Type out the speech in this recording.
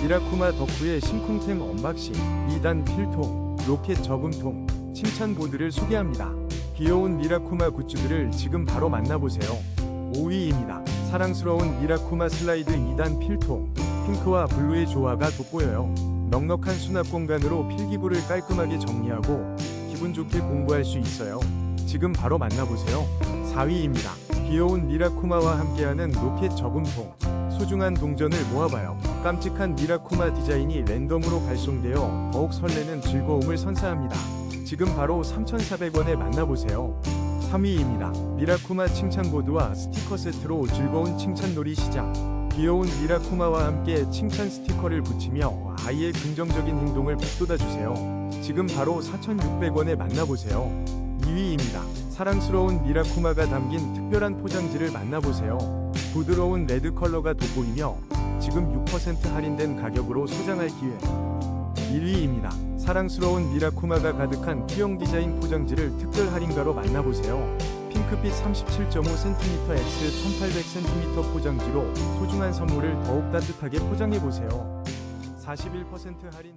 미라쿠마 덕후의 심쿵탱 언박싱 2단 필통 로켓 저금통 칭찬보드를 소개합니다. 귀여운 미라쿠마 굿즈들을 지금 바로 만나보세요. 5위입니다. 사랑스러운 미라쿠마 슬라이드 2단 필통 핑크와 블루의 조화가 돋보여요. 넉넉한 수납 공간으로 필기구를 깔끔하게 정리하고 기분 좋게 공부할 수 있어요. 지금 바로 만나보세요. 4위입니다. 귀여운 미라쿠마와 함께하는 로켓 저금통 소중한 동전을 모아봐요. 깜찍한 미라쿠마 디자인이 랜덤으로 발송되어 더욱 설레는 즐거움을 선사합니다. 지금 바로 3,400원에 만나보세요. 3위입니다. 미라쿠마 칭찬보드와 스티커 세트로 즐거운 칭찬놀이 시작. 귀여운 미라쿠마와 함께 칭찬 스티커를 붙이며 아이의 긍정적인 행동을 북돋아주세요. 지금 바로 4,600원에 만나보세요. 2위입니다. 사랑스러운 미라쿠마가 담긴 특별한 포장지를 만나보세요. 부드러운 레드 컬러가 돋보이며 지금 6% 할인된 가격으로 소장할 기회. 1위입니다. 사랑스러운 미라쿠마가 가득한 T형 디자인 포장지를 특별 할인가로 만나보세요. 핑크빛 37.5cm X 1800cm 포장지로 소중한 선물을 더욱 따뜻하게 포장해보세요. 41% 할인